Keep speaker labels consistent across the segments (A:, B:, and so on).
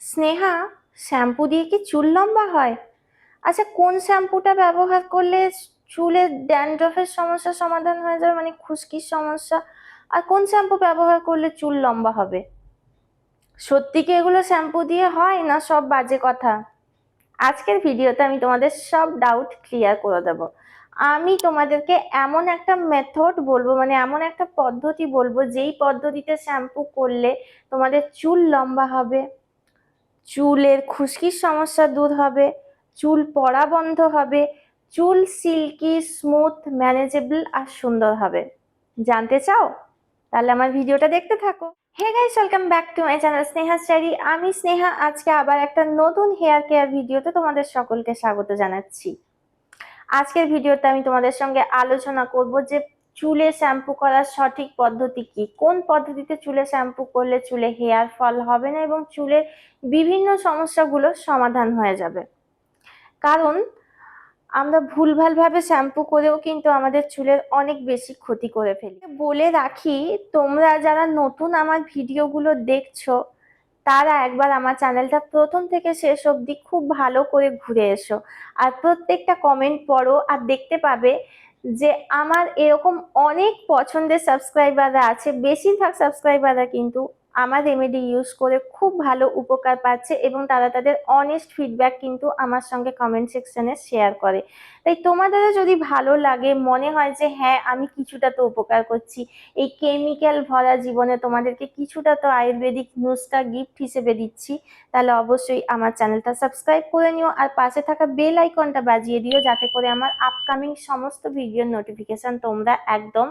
A: Sneha, shampoo দিয়ে কি চুল লম্বা হয়? আচ্ছা কোন শ্যাম্পুটা ব্যবহার করলে চুলের ড্যান্ড্রফের সমস্যার সমাধান হয়ে যাবে মানে খুশকির সমস্যা। আর কোন শ্যাম্পু ব্যবহার করলে চুল লম্বা হবে? সত্যি কি এগুলো শ্যাম্পু দিয়ে হয় না সব বাজে কথা? আজকের ভিডিওতে আমি তোমাদের সব ডাউট ক্লিয়ার করে দেব। আমি তোমাদেরকে এমন একটা মেথড বলব মানে এমন একটা পদ্ধতি বলব, যেই পদ্ধতিতে শ্যাম্পু করলে তোমাদের চুল লম্বা হবে। চুলের খুশকির সমস্যা দূর হবে, চুল পড়া বন্ধ হবে, চুল সিল্কি স্মুথ ম্যানেজেবল আর সুন্দর হবে। জানতে চাও? তাহলে আমার ভিডিওটা দেখতে থাকো। Hey guys welcome back to my channel Sneha Chari আমি স্নেহা, আজকে আবার একটা নতুন হেয়ার কেয়ার ভিডিওতে তোমাদের সকলকে স্বাগত জানাচ্ছি। আজকের ভিডিওতে আমি তোমাদের সঙ্গে আলোচনা করব যে চুলে শ্যাম্পু করার সঠিক পদ্ধতি কি? কোন পদ্ধতিতে চুলে শ্যাম্পু করলে চুলে হেয়ার ফল হবে না এবং চুলের বিভিন্ন সমস্যাগুলোর সমাধান হয়ে যাবে? কারণ আমরা ভুলভালভাবে শ্যাম্পু করেও কিন্তু আমাদের চুলের অনেক বেশি ক্ষতি করে ফেলি। বলে রাখি, তোমরা যারা নতুন আমার ভিডিওগুলো দেখছ, তারা একবার আমার চ্যানেলটা প্রথম থেকে শেষ অবধি খুব ভালো করে ঘুরে এসো। আর প্রত্যেকটা কমেন্ট পড়ো আর দেখতে পাবে যে আমার এরকম অনেক পছন্দের সাবস্ক্রাইবাররা আছে বেশিরভাগ সাবস্ক্রাইবাররা কিন্তু আমার রেমেডি ইউজ করে খুব ভালো উপকার পাচ্ছে এবং তারা তাদের অনেস্ট ফিডব্যাক কিন্তু আমার সঙ্গে কমেন্ট সেকশনে শেয়ার করে। তাই তোমাদেরও যদি ভালো লাগে, মনে হয় যে হ্যাঁ আমি কিছুটা তো উপকার করছি, এই কেমিক্যাল ভরা জীবনে তোমাদেরকে কিছুটা তো আয়ুর্বেদিক নিউজটা গিফট হিসেবে দিচ্ছি, তাহলে অবশ্যই আমার চ্যানেলটা সাবস্ক্রাইব করে নিও আর পাশে থাকা বেল আইকনটা বাজিয়ে দিও, যাতে করে আমার আপকামিং সমস্ত ভিডিওর নোটিফিকেশন তোমরা একদম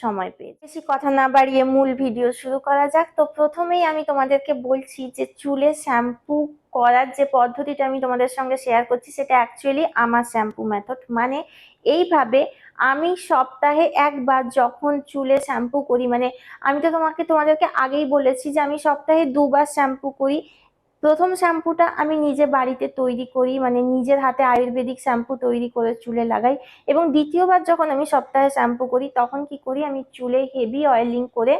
A: সময় পেয়ে বেশি কথা না বাড়িয়ে মূল ভিডিও শুরু করা যাক। তো প্রথমেই আমি তোমাদেরকে বলছি যে চুলে শ্যাম্পু করার যে পদ্ধতিটা আমি তোমাদের সঙ্গে শেয়ার করছি, সেটা অ্যাকচুয়ালি আমার শ্যাম্পু মেথড মানে এইভাবে আমি সপ্তাহে একবার যখন চুলে শ্যাম্পু করি মানে আমি তো তোমাকে, তোমাদেরকে আগেই বলেছি যে আমি সপ্তাহে দুবার শ্যাম্পু করি প্রথম শ্যাম্পুটা আমি নিজে বাড়িতে তৈরি করি মানে নিজের হাতে আয়ুর্বেদিক শ্যাম্পু তৈরি করে চুলে লাগাই এবং দ্বিতীয়বার যখন আমি সপ্তাহে শ্যাম্পু করি, তখন কি করি, আমি চুলে হেভি অয়েলিং করে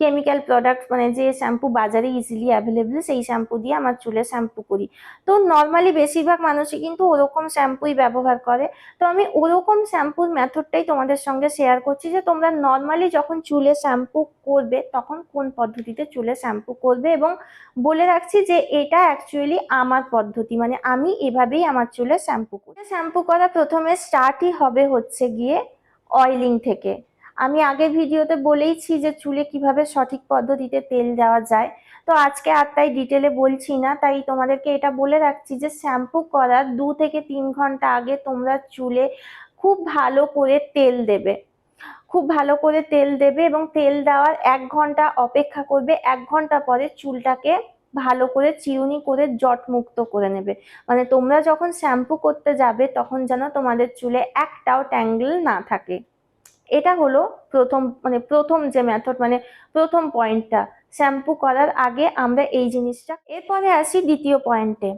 A: কেমিক্যাল প্রোডাক্ট মানে যে শ্যাম্পু বাজারে ইজিলি অ্যাভেলেবল সেই শ্যাম্পু দিয়ে আমার চুলে শ্যাম্পু করি। তো নর্মালি বেশিরভাগ মানুষই কিন্তু ওরকম শ্যাম্পুই ব্যবহার করে। তো আমি ওরকম শ্যাম্পুর মেথডটাই তোমাদের সঙ্গে শেয়ার করছি যে, তোমরা নর্মালি যখন চুলে শ্যাম্পু করবে, তখন কোন পদ্ধতিতে চুলে শ্যাম্পু করবে এবং বলে রাখছি যে, এটা অ্যাকচুয়ালি আমার পদ্ধতি। মানে আমি এভাবেই আমার চুলে শ্যাম্পু করি। শ্যাম্পু করা প্রথমে স্টার্টই হবে হচ্ছে গিয়ে অয়েলিং থেকে। আমি আগের ভিডিওতে বলেইছি যে চুলে কীভাবে সঠিক পদ্ধতিতে তেল দেওয়া যায়। তো আজকে আর তাই ডিটেলে বলছি না, তাই তোমাদেরকে এটা বলে রাখছি যে শ্যাম্পু করার দু থেকে তিন ঘণ্টা আগে তোমরা চুলে খুব ভালো করে তেল দেবে। খুব ভালো করে তেল দেবে এবং তেল দেওয়ার এক ঘণ্টা অপেক্ষা করবে। এক ঘণ্টা পরে চুলটাকে ভালো করে চিরুনি করে জট মুক্ত করে নেবে। মানে তোমরা যখন শ্যাম্পু করতে যাবে তখন যেন তোমাদের চুলে একটাও ট্যাঙ্গেল না থাকে। এটা হলো প্রথম মানে প্রথম যে মেথড মানে প্রথম পয়েন্টটা শ্যাম্পু করার আগে আমরা এই জিনিসটা, এরপরে আসি দ্বিতীয় পয়েন্টে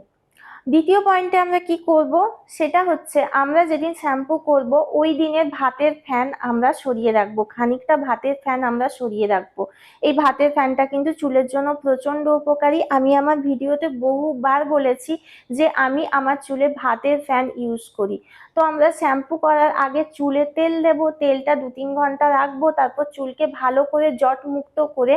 A: দ্বিতীয় পয়েন্টে আমরা কি করব? সেটা হচ্ছে আমরা যেদিন শ্যাম্পু করব, ওই দিনের ভাতের ফ্যান আমরা সরিয়ে রাখব। খানিকটা ভাতের ফ্যান আমরা সরিয়ে রাখব। এই ভাতের ফ্যানটা কিন্তু চুলের জন্য প্রচণ্ড উপকারী। আমি আমার ভিডিওতে বহুবার বলেছি যে আমি আমার চুলে ভাতের ফ্যান ইউজ করি। তো আমরা শ্যাম্পু করার আগে চুলে তেল দেব, তেলটা দু তিন ঘণ্টা রাখব, তারপর চুলকে ভালো করে জট মুক্ত করে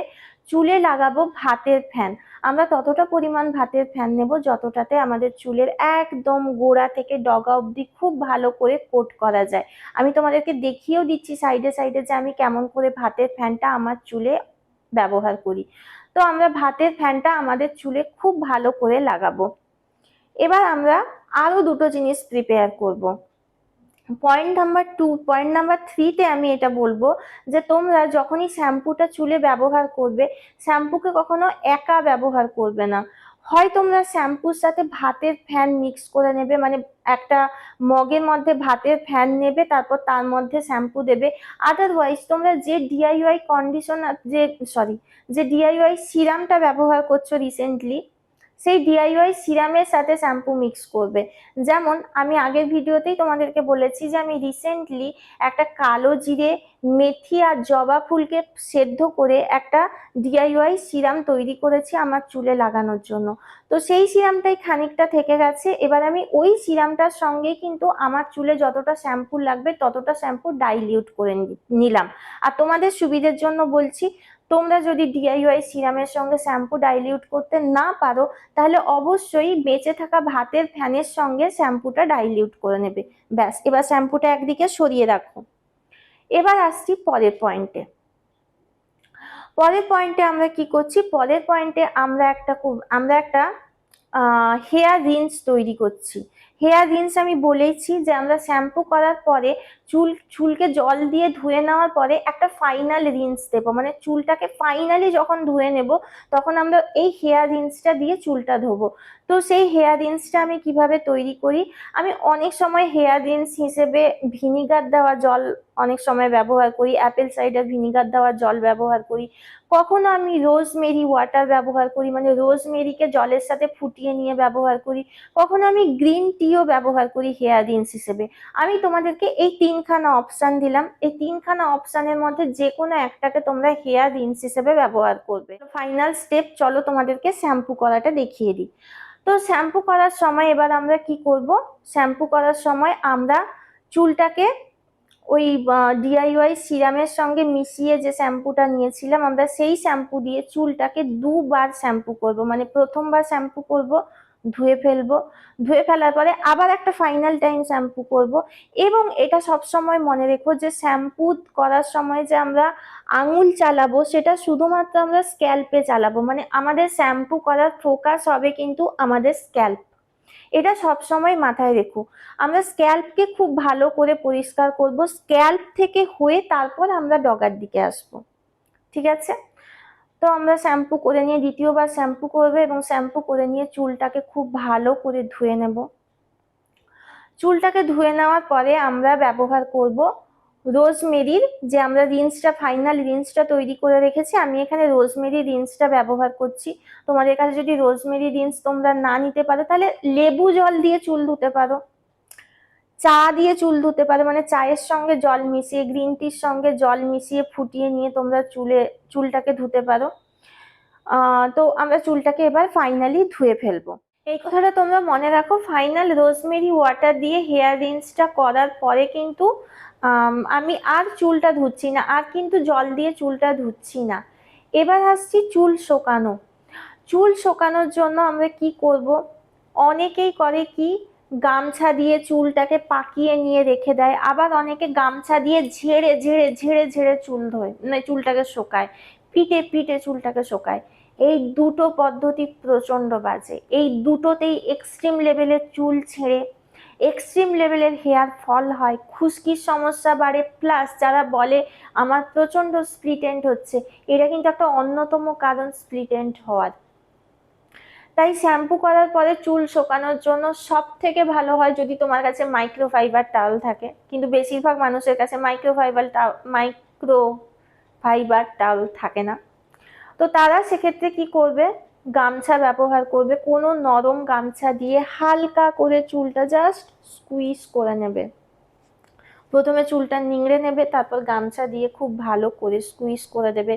A: চুলে লাগাবো ভাতের ফ্যান। আমরা ততটা পরিমাণ ভাতের ফ্যান নেব যতটাতে আমাদের চুলের একদম গোড়া থেকে ডগা অবধি খুব ভালো করে কোট করা যায়। আমি তোমাদেরকে দেখিয়েও দিচ্ছি সাইডে সাইডে যে আমি কেমন করে ভাতের ফ্যানটা আমার চুলে ব্যবহার করি। তো আমরা ভাতের ফ্যানটা আমাদের চুলে খুব ভালো করে লাগাবো। এবার আমরা আরও দুটো জিনিস প্রিপেয়ার করব। Point number two point number থ্রিতে আমি এটা বলব যে তোমরা যখনই শ্যাম্পুটা চুলে ব্যবহার করবে, শ্যাম্পুকে কখনো একা ব্যবহার করবে না। হয় তোমরা শ্যাম্পুর সাথে ভাতের ফ্যান মিক্স করে নেবে মানে একটা মগের মধ্যে ভাতের ফ্যান নেবে, তারপর তার মধ্যে শ্যাম্পু দেবে। আদারওয়াইজ তোমরা যে ডিআইওয়াই কন্ডিশনার যে সরি যে ডিআইওয়াই সিরামটা ব্যবহার করছ রিসেন্টলি সেই ডিআইওয়াই সিরামের সাথে শ্যাম্পু মিক্স করবে। যেমন আমি আগের ভিডিওতেই তোমাদেরকে বলেছি যে আমি রিসেন্টলি একটা কালো জিরে, মেথি আর জবা ফুলকে সেদ্ধ করে একটা ডিআইওয়াই সিরাম তৈরি করেছি আমার চুলে লাগানোর জন্য। তো সেই সিরামটাই খানিকটা থেকে গেছে। এবার আমি ওই সিরামটার সঙ্গে কিন্তু আমার চুলে যতটা শ্যাম্পু লাগবে ততটা শ্যাম্পু ডাইলিউট করে নিলাম। আর তোমাদের সুবিধের জন্য বলছি তোমরা যদি ডিআইওয়াই সিরামের সঙ্গে শ্যাম্পু ডাইলিউট করতে না পারো, তাহলে অবশ্যই বেঁচে থাকা ভাতের ফ্যানের সঙ্গে শ্যাম্পুটা ডাইলিউট করে নেবে। ব্যাস, এবার শ্যাম্পুটা একদিকে সরিয়ে রাখো। এবার আসছি পরের পয়েন্টে পরের পয়েন্টে আমরা কি করছি? পরের পয়েন্টে আমরা একটা আমরা একটা হেয়ার রিন্স তৈরি করছি। হেয়ার রিন্স আমি বলেছি যে আমরা শ্যাম্পু করার পরে চুল, চুলকে জল দিয়ে ধুয়ে নেওয়ার পরে একটা ফাইনাল রিন্স দেবো। মানে চুলটাকে ফাইনালি যখন ধুয়ে নেব, তখন আমরা এই হেয়ার রিন্সটা দিয়ে চুলটা ধোবো। তো সেই হেয়ার রিন্সটা আমি কীভাবে তৈরি করি? আমি অনেক সময় হেয়ার রিন্স হিসেবে ভিনিগার দেওয়া জল অনেক সময় ব্যবহার করি অ্যাপেল সাইডার ভিনিগার দেওয়া জল ব্যবহার করি। কখনো আমি রোজমেরি ওয়াটার ব্যবহার করি মানে রোজমেরিকে জলের সাথে ফুটিয়ে নিয়ে ব্যবহার করি। কখনো আমি গ্রিন টিও ব্যবহার করি হেয়ার রিন্স হিসেবে। আমি তোমাদেরকে এই তিনখানা অপশান দিলাম। এই তিনখানা অপশানের মধ্যে যে কোনো একটাকে তোমরা হেয়ার রিন্স হিসেবে ব্যবহার করবে। ফাইনাল স্টেপ চলো তোমাদেরকে শ্যাম্পু করাটা দেখিয়ে দিই। তো শ্যাম্পু করার সময় এবার আমরা কি করব? শ্যাম্পু করার সময় আমরা চুলটাকে ওই ডিআইওয়াই সিরামের সঙ্গে মিশিয়ে যে শ্যাম্পুটা নিয়েছিলাম, আমরা সেই শ্যাম্পু দিয়ে চুলটাকে দুবার শ্যাম্পু করব। মানে প্রথমবার শ্যাম্পু করব ধুয়ে ফেলব। ধুয়ে ফেলার পরে আবার একটা ফাইনাল টাইম শ্যাম্পু করব। এবং এটা সব সময় মনে রেখো যে শ্যাম্পু করার সময় যে আমরা আঙুল চালাবো, সেটা শুধুমাত্র আমরা স্ক্যাল্পে চালাবো। মানে আমাদের শ্যাম্পু করার ফোকাস হবে কিন্তু আমাদের স্ক্যাল্প এটা সব সময় মাথায় রেখো। আমরা স্ক্যাল্পকে খুব ভালো করে পরিষ্কার করব। স্ক্যাল্প থেকে হয়ে তারপর আমরা ডগার দিকে আসব। ঠিক আছে? তো আমরা শ্যাম্পু করে নিয়ে দ্বিতীয়বার শ্যাম্পু করবে এবং শ্যাম্পু করে নিয়ে চুলটাকে খুব ভালো করে ধুয়ে নেব। চুলটাকে ধুয়ে নেওয়ার পরে আমরা ব্যবহার করব রোজমেরির যে আমরা রিন্সটা, ফাইনাল রিন্সটা তৈরি করে রেখেছি, আমি এখানে রোজমেরি রিন্সটা ব্যবহার করছি। তোমাদের কাছে যদি রোজমেরি রিন্স তোমরা না নিতে পারো, তাহলে লেবু জল দিয়ে চুল ধুতে পারো। চা দিয়ে চুল ধুতে পারো মানে চায়ের সঙ্গে জল মিশিয়ে গ্রিন টির সঙ্গে জল মিশিয়ে ফুটিয়ে নিয়ে তোমরা চুলে, চুলটাকে ধুতে পারো। তো আমরা চুলটাকে এবার ফাইনালি ধুয়ে ফেলব। এই কথাটা তোমরা মনে রাখো ফাইনাল রোজমেরি ওয়াটার দিয়ে হেয়ার রিন্সটা করার পরে কিন্তু আমি আর চুলটা ধুচ্ছি না, আর কিন্তু জল দিয়ে চুলটা ধুচ্ছি না। এবার আসছি চুল শোকানো। চুল শোকানোর জন্য আমরা কি করব? অনেকেই করে কি গামছা দিয়ে চুলটাকে পাকিয়ে নিয়ে রেখে দেয়। আবার অনেকে গামছা দিয়ে ঝেড়ে ঝেড়ে ঝেড়ে ঝেড়ে চুল ধোয় মানে চুলটাকে শোকায় পিটে পিটে চুলটাকে শোকায়। এই দুটো পদ্ধতি প্রচণ্ড বাজে। এই দুটোতেই এক্সট্রিম লেভেলের চুল ছেড়ে এক্সট্রিম লেভেলের হেয়ার ফল হয়, খুশকির সমস্যা বাড়ে। প্লাস যারা বলে, আমার প্রচণ্ড স্প্লিটেন্ট হচ্ছে এটা কিন্তু একটা অন্যতম কারণ স্প্লিটেন্ট হওয়ার। তাই শ্যাম্পু করার পরে চুল শোকানোর জন্য সব থেকে ভালো হয় যদি তোমার কাছে মাইক্রোফাইবার টাওয়েল থাকে। কিন্তু বেশিরভাগ মানুষের কাছে মাইক্রোফাইবার মাইক্রো ফাইবার টাওয়েল থাকে না। তো তারা সেক্ষেত্রে কি করবে? গামছা ব্যবহার করবে। কোনো নরম গামছা দিয়ে হালকা করে চুলটা জাস্ট স্কুইজ করে নেবে। প্রথমে চুলটা নিংড়ে নেবে, তারপর গামছা দিয়ে খুব ভালো করে স্কুইজ করে দেবে।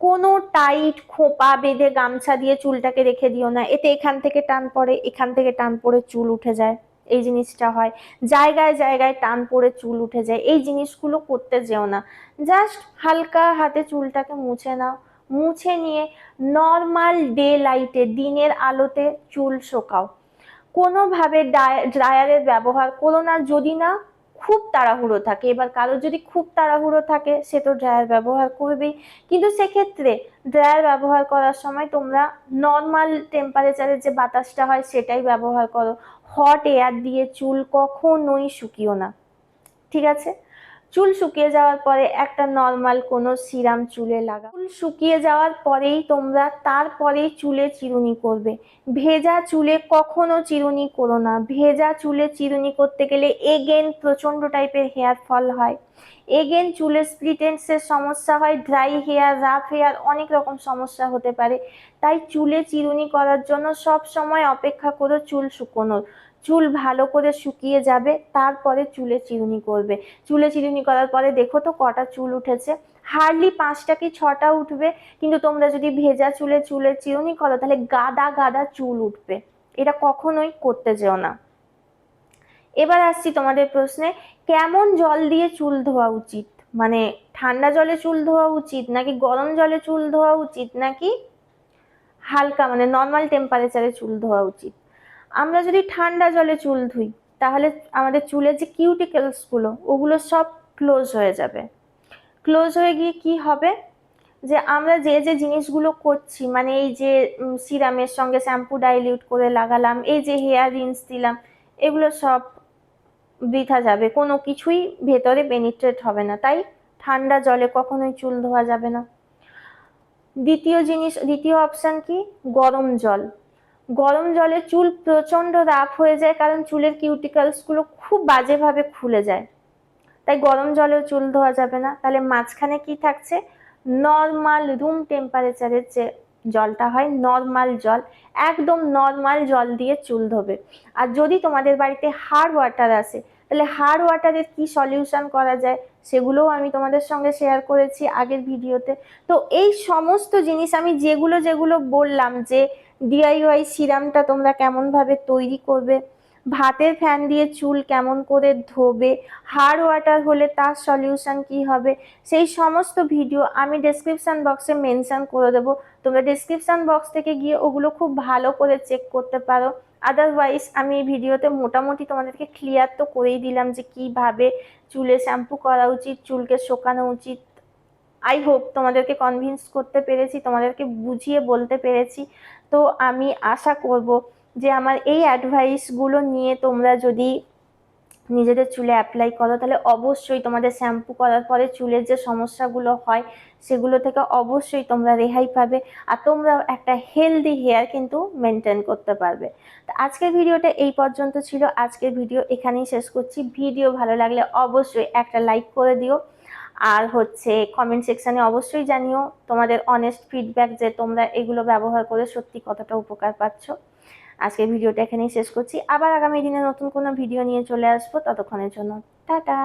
A: কোনো টাইট খোপা বেঁধে গামছা দিয়ে চুলটাকে রেখে দিও না। এতে এখান থেকে টান পড়ে, এখান থেকে টান পড়ে চুল উঠে যায়। এই জিনিসটা হয়। জায়গায় জায়গায় টান পড়ে চুল উঠে যায়। এই জিনিসগুলো করতে যেও না। জাস্ট হালকা হাতে চুলটাকে মুছে নাও। মুছে নিয়ে নর্মাল ডে লাইটে দিনের আলোতে চুল শোকাও। কোনোভাবে ড্রায়ারের ব্যবহার করো না। যদি না খুব তাড়াহুড়ো থাকে। এবার কারোর যদি খুব তাড়াহুড়ো থাকে, সে তো ড্রায়ার ব্যবহার করবেই। কিন্তু সেক্ষেত্রে ড্রায়ার ব্যবহার করার সময় তোমরা নর্মাল টেম্পারেচারের যে বাতাসটা হয়, সেটাই ব্যবহার করো। হট এয়ার দিয়ে চুল কখনোই শুকিও না। ঠিক আছে? চুল শুকিয়ে যাওয়ার পরে একটা নর্মাল কোনো সিরাম চুলে লাগা। চুল শুকিয়ে যাওয়ার পরেই তোমরা তারপরেই চুলে চিরুনি করবে। ভেজা চুলে কখনো চিরুনি করো না। ভেজা চুলে চিরুনি করতে গেলে এগেন প্রচণ্ড টাইপের হেয়ার ফল হয়। এগেন চুলে স্প্লিটেন্সের সমস্যা হয় ড্রাই হেয়ার রাফ হেয়ার অনেক রকম সমস্যা হতে পারে। তাই চুলে চিরুনি করার জন্য সব সময় অপেক্ষা করো চুল শুকোনোর। চুল ভালো করে শুকিয়ে যাবে, তারপরে চুলে চিরুনি করবে। চুলে চিরুনি করার পরে দেখো তো কটা চুল উঠেছে। হার্ডলি পাঁচটা কি ছটা উঠবে? কিন্তু তোমরা যদি ভেজা চুলে চুলে চিরুনি করো, তাহলে গাদা গাদা চুল উঠবে। এটা কখনোই করতে যেও না। এবার আসছি তোমাদের প্রশ্নে, কেমন জল দিয়ে চুল ধোয়া উচিত? মানে ঠান্ডা জলে চুল ধোয়া উচিত, নাকি গরম জলে চুল ধোয়া উচিত, নাকি হালকা মানে নর্মাল টেম্পারেচারে চুল ধোয়া উচিত? আমরা যদি ঠান্ডা জলে চুল ধুই, তাহলে আমাদের চুলের যে কিউটিকেলসগুলো ওগুলো সব ক্লোজ হয়ে যাবে। ক্লোজ হয়ে গিয়ে কি হবে? যে আমরা যে যে জিনিসগুলো করছি মানে এই যে সিরামের সঙ্গে শ্যাম্পু ডাইলিউট করে লাগালাম, এই যে হেয়ার রিন্স দিলাম, এগুলো সব বৃথা যাবে। কোনো কিছুই ভেতরে পেনিট্রেট হবে না। তাই ঠান্ডা জলে কখনোই চুল ধোয়া যাবে না। দ্বিতীয় জিনিস, দ্বিতীয় অপশান কি? গরম জল। গরম জলে চুল প্রচণ্ড রাফ হয়ে যায়, কারণ চুলের কিউটিকালসগুলো খুব বাজেভাবে খুলে যায়। তাই গরম জলেও চুল ধোয়া যাবে না। তাহলে মাঝখানে কি থাকছে? নর্মাল রুম টেম্পারেচারের যে জলটা হয় নর্মাল জল, একদম নর্মাল জল দিয়ে চুল ধোবে। আর যদি তোমাদের বাড়িতে হার্ড ওয়াটার আসে, তাহলে হার্ড ওয়াটারের কি সলিউশন করা যায়? সেগুলোও আমি তোমাদের সঙ্গে শেয়ার করেছি আগের ভিডিওতে তো। এই সমস্ত জিনিস আমি যেগুলো যেগুলো বললাম যে ডিআইওয়াই সিরামটা তোমরা কেমনভাবে তৈরি করবে, ভাতের ফ্যান দিয়ে চুল কেমন করে ধোবে হার্ড ওয়াটার হলে তার সলিউশন কি হবে, সেই সমস্ত ভিডিও আমি ডেসক্রিপশান বক্সে মেনশন করে দেবো। তোমরা ডেসক্রিপশান বক্স থেকে গিয়ে ওগুলো খুব ভালো করে চেক করতে পারো। আদারওয়াইজ আমি এই ভিডিওতে মোটামুটি তোমাদেরকে ক্লিয়ার তো করেই দিলাম যে কীভাবে চুলে শ্যাম্পু করা উচিত, চুলকে শোকানো উচিত। আই হোপ তোমাদেরকে কনভিন্স করতে পেরেছি, তোমাদেরকে বুঝিয়ে বলতে পেরেছি। তো আমি আশা করব যে আমার এই অ্যাডভাইসগুলো নিয়ে তোমরা যদি নিজেদের চুলে অ্যাপ্লাই করো, তাহলে অবশ্যই তোমাদের শ্যাম্পু করার পরে চুলের যে সমস্যাগুলো হয়, সেগুলো থেকে অবশ্যই তোমরা রেহাই পাবে আর তোমরা একটা হেলদি হেয়ার কিন্তু মেনটেন করতে পারবে। তো আজকের ভিডিওটা এই পর্যন্ত ছিল। আজকের ভিডিও এখানেই শেষ করছি। ভিডিও ভালো লাগলে অবশ্যই একটা লাইক করে দিও। আর হচ্ছে কমেন্ট সেকশানে অবশ্যই জানিও তোমাদের অনেস্ট ফিডব্যাক যে তোমরা এগুলো ব্যবহার করে সত্যি কতটা উপকার পাচ্ছ। আজকের ভিডিওটা এখানেই শেষ করছি। আবার আগামী দিনে নতুন কোনো ভিডিও নিয়ে চলে আসব। ততক্ষণের জন্য, টাটা।